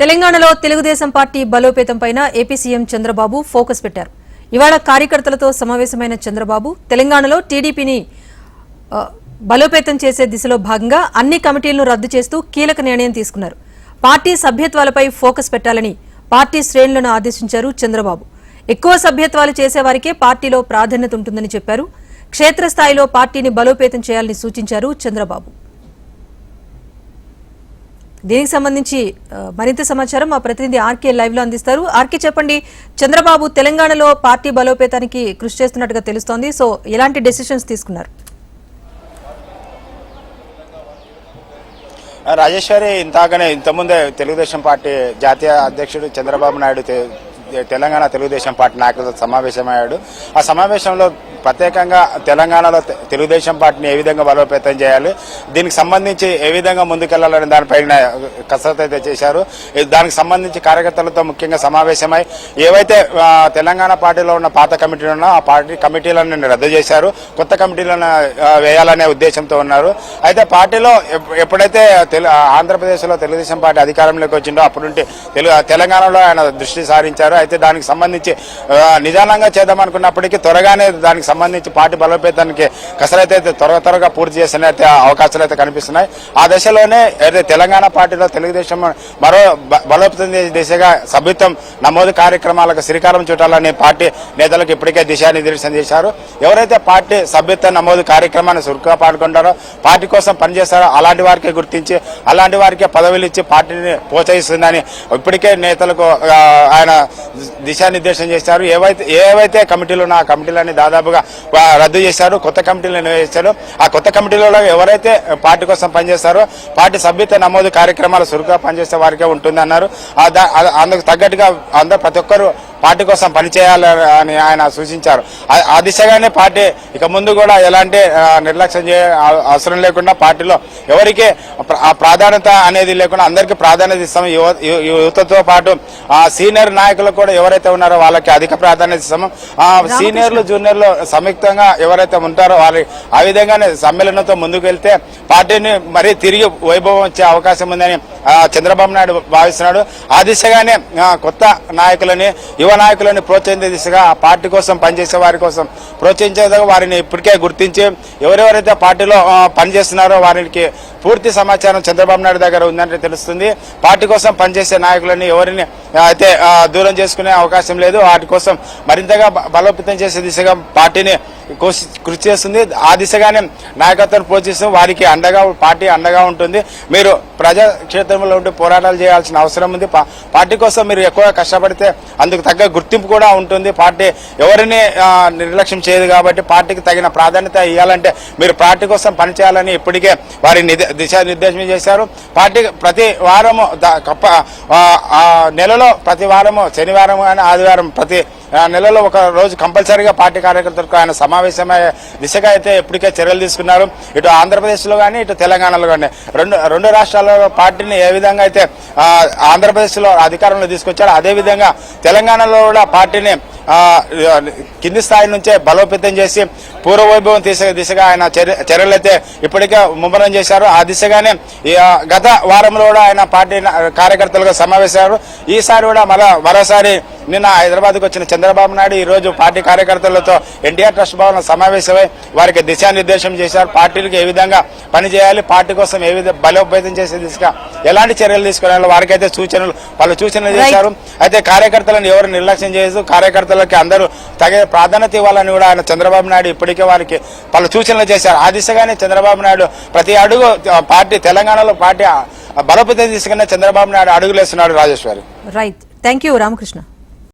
తెలంగాణలో తెలుగుదేశం పార్టీ బలోపేతం పైన ఏపీ సీఎం చంద్రబాబు ఫోకస్ పెట్టారు. ఇవాళ కార్యకర్తలతో సమావేశమైన చంద్రబాబు తెలంగాణలో టీడీపీని బలోపేతం చేసే దిశలో భాగంగా అన్ని కమిటీలను రద్దు చేస్తూ కీలక నిర్ణయం తీసుకున్నారు. పార్టీ సభ్యత్వాలపై ఫోకస్ పెట్టాలని పార్టీ శ్రేణులను ఆదేశించారు చంద్రబాబు. ఎక్కువ సభ్యత్వాలు చేసేవారికే పార్టీలో ప్రాధాన్యత ఉంటుందని చెప్పారు. క్షేత్రస్థాయిలో పార్టీని బలోపేతం చేయాలని సూచించారు చంద్రబాబు. దీనికి సంబంధించి మరింత సమాచారం మా ప్రతినిధి ఆర్కే లైవ్లో అందిస్తారు. ఆర్కే చెప్పండి. చంద్రబాబు తెలంగాణలో పార్టీ బలోపేతానికి కృషి చేస్తున్నట్టుగా తెలుస్తోంది. సో ఎలాంటి డెసిషన్స్ తీసుకున్నారు? రాజేశ్వరి ఇంతగానే ఇంతకుముందే తెలుగుదేశం పార్టీ జాతీయ అధ్యక్షుడు చంద్రబాబు నాయుడు తెలంగాణ తెలుగుదేశం పార్టీ నాయకులతో సమావేశమయ్యాడు. ఆ సమావేశంలో ప్రత్యేకంగా తెలంగాణలో తెలుగుదేశం పార్టీని ఏ విధంగా బలోపేతం చేయాలి దీనికి సంబంధించి ఏ విధంగా ముందుకెళ్ళాలని దానిపైన కసరత్తు అయితే చేశారు. దానికి సంబంధించి కార్యకర్తలతో ముఖ్యంగా సమావేశమై ఏవైతే తెలంగాణ పార్టీలో ఉన్న పాత కమిటీలు ఉన్నా ఆ పార్టీ కమిటీలను రద్దు చేశారు. కొత్త కమిటీలను వేయాలనే ఉద్దేశంతో ఉన్నారు. అయితే పార్టీలో ఎప్పుడైతే ఆంధ్రప్రదేశ్లో తెలుగుదేశం పార్టీ అధికారంలోకి వచ్చిందో అప్పుడు తెలు తెలంగాణలో ఆయన దృష్టి సారించారు. అయితే దానికి సంబంధించి నిదానంగా చేద్దాం అనుకున్నప్పటికీ త్వరగానే దానికి సంబంధించి పార్టీ బలోపేతానికి కసరైతే అయితే త్వర త్వరగా పూర్తి చేసిన అవకాశాలు అయితే కనిపిస్తున్నాయి. ఆ దశలోనే అయితే తెలంగాణ పార్టీలో తెలుగుదేశం మరో బలోపేతం దిశగా సభ్యత్వం నమోదు కార్యక్రమాలకు శ్రీకారం చుట్టాలని పార్టీ నేతలకు ఇప్పటికే దిశానిర్దేశం చేశారు. ఎవరైతే పార్టీ సభ్యత్వ నమోదు కార్యక్రమాన్ని సురుగ్గా పాల్గొంటారో పార్టీ కోసం పనిచేస్తారో అలాంటి వారికి గుర్తించి అలాంటి వారికే పదవులు ఇచ్చి పార్టీని ప్రోత్సహిస్తుందని ఇప్పటికే నేతలకు ఆయన దిశానిర్దేశం చేశారు. ఏవైతే ఏవైతే కమిటీలు ఉన్నాయో ఆ కమిటీలన్నీ దాదాపుగా రద్దు చేశారు. కొత్త కమిటీలను నిర్వహించారు. ఆ కొత్త కమిటీలలో ఎవరైతే పార్టీ కోసం పనిచేస్తారో పార్టీ సభ్యత నమోదు కార్యక్రమాలు చురుకుగా పనిచేసే వారికే ఉంటుంది అన్నారు. అందుకు తగ్గట్టుగా అందరూ ప్రతి ఒక్కరు పార్టీ కోసం పనిచేయాలని ఆయన సూచించారు. ఆ- దిశగానే పార్టీ ఇక ముందు కూడా ఎలాంటి నిర్లక్ష్యం చేయ అవసరం లేకుండా పార్టీలో ఎవరికి ఆ ప్రాధాన్యత అనేది లేకుండా అందరికీ ప్రాధాన్యత ఇస్తాము యువతతో పాటు ఆ సీనియర్ నాయకులకు కూడా ఎవరైతే ఉన్నారో వాళ్ళకి అధిక ప్రాధాన్యత ఇస్తాము. ఆ సీనియర్లు జూనియర్లు సంయుక్తంగా ఎవరైతే ఉంటారో వారి ఆ విధంగానే సమ్మేళనంతో ముందుకు వెళ్తే పార్టీని మరీ తిరిగి వైభవం వచ్చే అవకాశం ఉందని చంద్రబాబు నాయుడు భావిస్తున్నాడు. ఆ దిశగానే కొత్త నాయకులని యువ నాయకులని ప్రోత్సహించే దిశగా ఆ పార్టీ కోసం పనిచేసే వారి కోసం ప్రోత్సహించే వారిని ఇప్పటికే గుర్తించి ఎవరెవరైతే పార్టీలో పనిచేస్తున్నారో వారికి పూర్తి సమాచారం చంద్రబాబు నాయుడు దగ్గర ఉందని తెలుస్తుంది. పార్టీ కోసం పనిచేసే నాయకులని ఎవరిని అయితే దూరం చేసుకునే అవకాశం లేదు. వాటి కోసం మరింతగా బలోపేతం చేసే దిశగా పార్టీని కృషి చేస్తుంది. ఆ దిశగానే నాయకత్వం పోషిస్తూ వారికి అండగా పార్టీ అండగా ఉంటుంది. మీరు ప్రజా క్షేత్రంలో ఉండి పోరాటాలు చేయాల్సిన అవసరం ఉంది. పార్టీ కోసం మీరు ఎక్కువ కష్టపడితే అందుకు తగ్గ గుర్తింపు కూడా ఉంటుంది. పార్టీ ఎవరిని నిర్లక్ష్యం చేయదు కాబట్టి పార్టీకి తగిన ప్రాధాన్యత ఇవ్వాలంటే మీరు పార్టీ కోసం పనిచేయాలని ఇప్పటికే వారి దిశానిర్దేశం చేశారు. పార్టీ ప్రతి వారము ఆ, నెలలో ప్రతి వారము శనివారం కానీ ఆదివారం ప్రతి నెలలో ఒక రోజు కంపల్సరీగా పార్టీ కార్యకర్తలకు ఆయన సమావేశమయ్యే దిశగా అయితే ఇప్పటికే చర్యలు తీసుకున్నారు. ఇటు ఆంధ్రప్రదేశ్లో కానీ ఇటు తెలంగాణలో కానీ రెండు రెండు రాష్ట్రాల్లో పార్టీని ఏ విధంగా అయితే ఆంధ్రప్రదేశ్లో అధికారంలో తీసుకొచ్చారో అదే విధంగా తెలంగాణలో కూడా పార్టీని కింది స్థాయి నుంచే బలోపేతం చేసి పూర్వవైభవం తీసే దిశగా ఆయన చర్య- చర్యలు అయితే ఇప్పటికే ముమ్మరం చేశారు. ఆ దిశగానే గత వారంలో కూడా ఆయన పార్టీ కార్యకర్తలుగా సమావేశారు ఈసారి కూడా మరో మరోసారి నిన్న హైదరాబాద్కు వచ్చిన చంద్రబాబు నాయుడు ఈ రోజు పార్టీ కార్యకర్తలతో ఎన్టీఆర్ ట్రస్ట్ భవన్ సమావేశమై వారికి దిశానిర్దేశం చేశారు. పార్టీలకు ఏ విధంగా పనిచేయాలి పార్టీ కోసం ఏ విధంగా బలోపేతం చేసే దిశగా ఎలాంటి చర్యలు తీసుకోవాలి వారికైతే సూచనలు వాళ్ళు సూచనలు చేశారు. అయితే కార్యకర్తలను ఎవరు నిర్లక్ష్యం చేస్తూ కార్యకర్తలకి అందరూ తగిన ప్రాధాన్యత ఇవ్వాలని కూడా ఆయన చంద్రబాబు నాయుడు ఇప్పటికే వారికి పలు సూచనలు చేశారు. ఆ దిశగానే చంద్రబాబు నాయుడు ప్రతి అడుగు పార్టీ తెలంగాణలో పార్టీ బలోపేతం తీసుకున్న Chandrababu Naidu అడుగులేస్తున్నాడు Rajeshwari right thank you Ramakrishna